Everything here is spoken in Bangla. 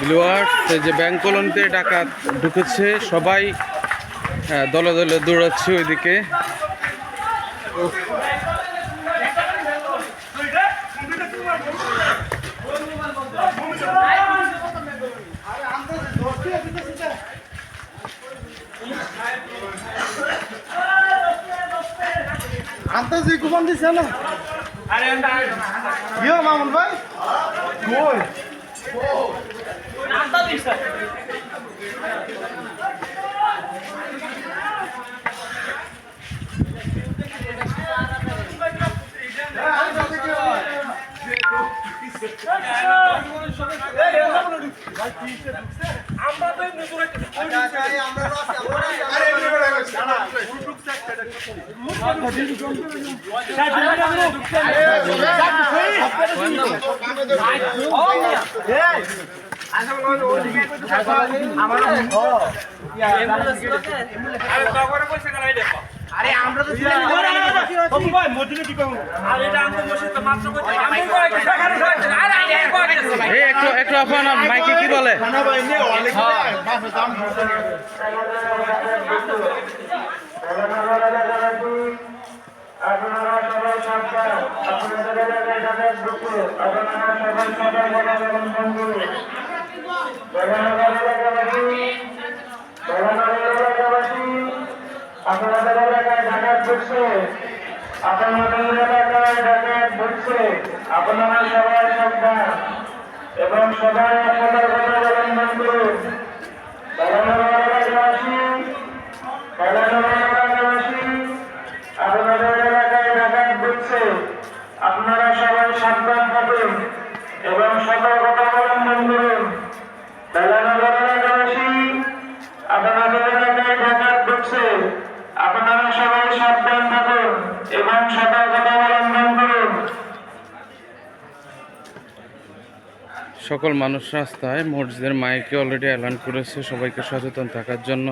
ভিউয়ার্স এই যে ব্যাংক কলোনিতে ডাকাত ঢুকেছে সবাই দলে দলে দৌড়াচ্ছে ওইদিকে। আন্তাজি কুপন দিছে না? ইয়ো মামুন ভাই। কই আমরা তো নিজেরা আমরা তো আছি আমরা আরে এমনি করে গেছি না না এই একটু একটু আপনার মাইকে কি বলে আপনারা সবাই সাবধান আপনাদের এলাকায় ডাকাত ঢুকছে আপনারা সবাই সবাই অবলম্বন আপনাদের এলাকায় ডাকাত ঢুকছে আপনাদের এলাকায় ডাকাত ঢুকছে আপনারা সবাই সাবধান এবং সবাই সতর্কতা অবলম্বন করুন আপনাদের এলাকায় ডাকাত ঢুকছে আপনারা সবাই সাবধান থাকুন এবং সতর্কতা অবলম্বন করুন বেলানগর এলাকাবাসী আপনাদের এলাকায় ডাকাত ঢুকছে আপনারা সবাই সাবধান থাকুন এবং সতর্কতা অবলম্বন করুন সকল মানুষ রাস্তায় মসজিদের মাইকে অলরেডি অ্যালান করেছে সবাইকে সচেতন থাকার জন্য।